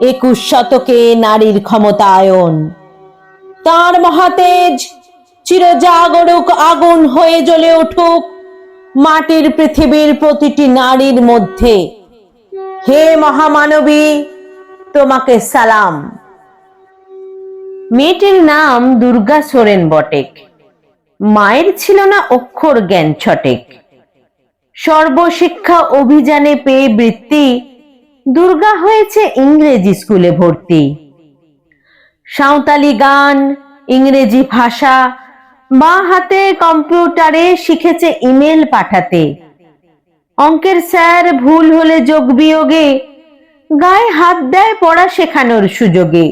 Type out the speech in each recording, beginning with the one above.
একুশ শতকে নারীর ক্ষমতায়ন। তার মহাতেজ চিরজাগরুক আগুন হয়ে জ্বলে উঠুক মাটির পৃথিবীর প্রতিটি নারীর মধ্যে। হে মহামানবী, তোমাকে সালাম। মেয়েটির নাম দুর্গা সোরেন বটেক। মায়ের ছিল না অক্ষর জ্ঞান ছটেক। সর্বশিক্ষা অভিযানে পেয়ে বৃত্তি দুর্গা হয়েছে ইংরেজি স্কুলে ভর্তি। সাঁওতালি গান, ইংরেজি ভাষা, বা হাতে কম্পিউটারে শিখেছে ইমেল পাঠাতে। অঙ্কের স্যার ভুল হলে যোগ বিয়োগে, গায়ে হাত দেয় পড়া শেখানোর সুযোগে।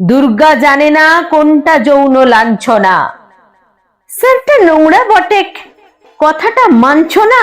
দুর্গা জানে না কোনটা যৌন লাঞ্ছনা। স্যারটা নোংরা বটেক কথাটা মানছ না?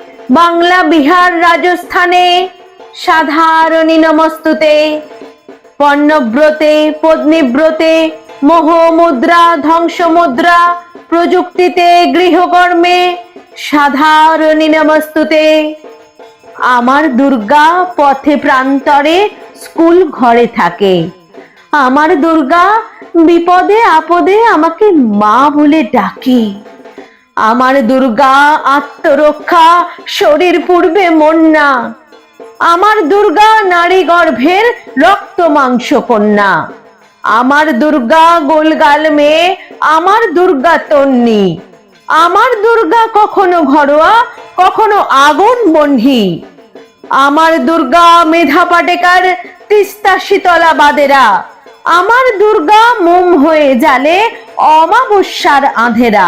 বাংলা, বিহার, রাজস্থানে সাধারণী নমস্তুতে, পণ্যব্রতে পত্নীব্রতে মোহ মুদ্রা, ধ্বংস মুদ্রা, প্রযুক্তিতে, গৃহকর্মে সাধারণী নমস্তুতে। আমার দুর্গা পথে প্রান্তরে স্কুল ঘরে থাকে। আমার দুর্গা বিপদে আপদে আমাকে মা বলে ডাকে। আমার দুর্গা আত্মরক্ষা, শরীর পূর্বে মন না আমার দুর্গা নারী গর্ভের রক্ত মাংস কন্যা। আমার দুর্গা গোলগাল মেয়ে, আমার দুর্গা তন্নি। আমার দুর্গা কখনো ঘরোয়া, কখনো আগুন বন্ধি। আমার দুর্গা মেধা পাটেকার, তিস্তা শীতলা বাদেরা। আমার দুর্গা মোম হয়ে জালে অমাবস্যার আঁধেরা।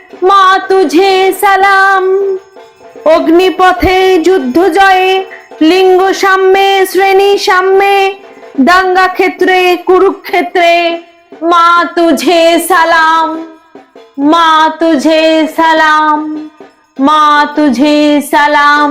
মা তুঝে সালাম। অগ্নিপথে যুদ্ধ জয়ে, লিঙ্গ সাম্যে, শ্রেণি সাম্যে, দাঙ্গা ক্ষেত্রে, কুরুক্ষেত্রে। মা তুঝে সালাম, মা তুঝে সালাম, মা তুঝে সালাম।